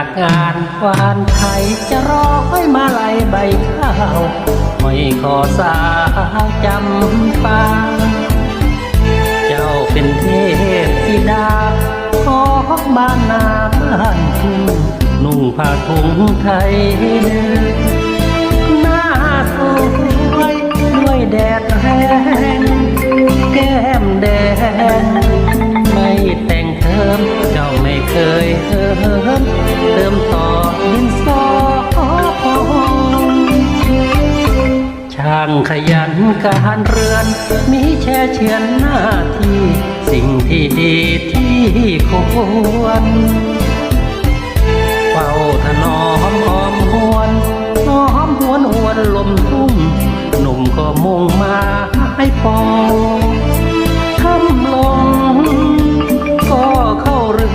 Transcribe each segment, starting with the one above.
จากงานวานไทยจะรอให้มาลายใบข้าวไม่ขอสาจำปาเจ้าเป็นเทพธิดาขอบ้านนาบ้านทุ่งนุ่งผ้าถุงไทยเดินหน้าสวยด้วยแดดแรงางขยันการเรือน มีแช่เชือนหน้าที่ สิ่งที่ดีที่ควรเฝ้าถนอมหอมหวนน้อมหวนหวนลมทุ่งหนุ่มก็มุ่งมาให้ปองคำลง ก็เข้าเรื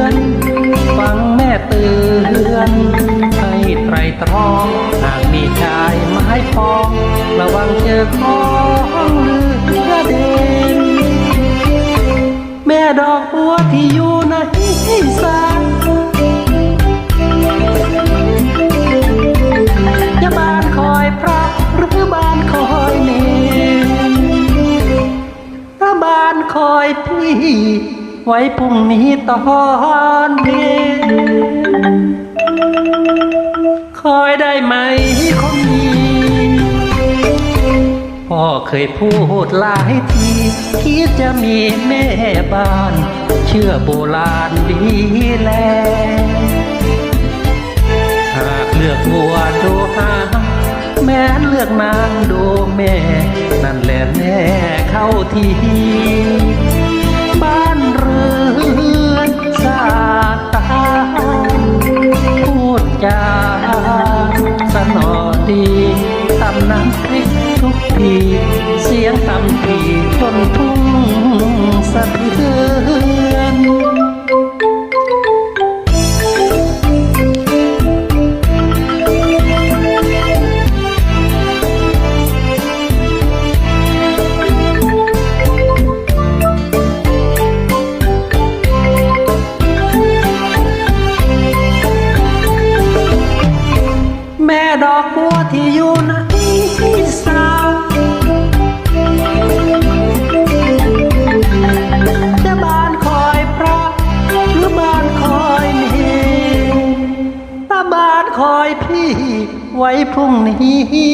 อน ฟังแม่เตือน ให้ไตรตรองหากมีชาย ไม้พองระวังเจอของเลือกระเด่นแม่ดอกบัวที่อยู่ในสายจะบานคอยพระหรือบานคอยเนรถ้าบานคอยพี่ ไว้พรุ่งนี้ตอนเย็นคอยได้ไหม พ่อเคยพูดหลายที คิดจะมีแม่บ้าน เชื่อโบราณดีแล หากเลือกวัวดูหา แม้เลือกนางดูแม่ นั่นแหละแม่เข้าที น้ำพริกทุกที เสียงตำทีจนทุ่งสะเทือนแม่ดอกบัวที่อยู่นส ว้พรุ่งนี้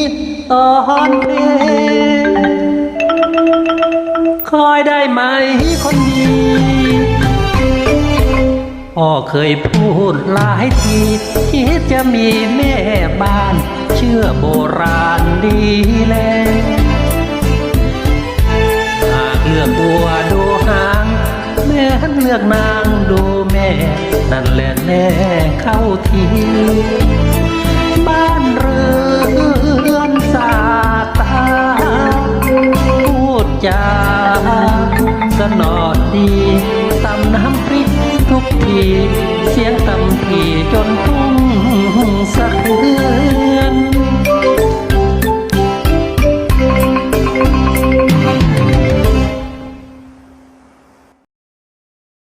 ตอนเพลงคอยได้ไหมคนดีพ่อเคยพูดหลายที คิดจะมีแม่บ้าน เชื่อโบราณดีแลหากเลือกบัวดูหางแม่เลือกนางดูแม่ นั่นแหละแน่เข้าที ที เสียงตำทีจนทุ่งสะเทือน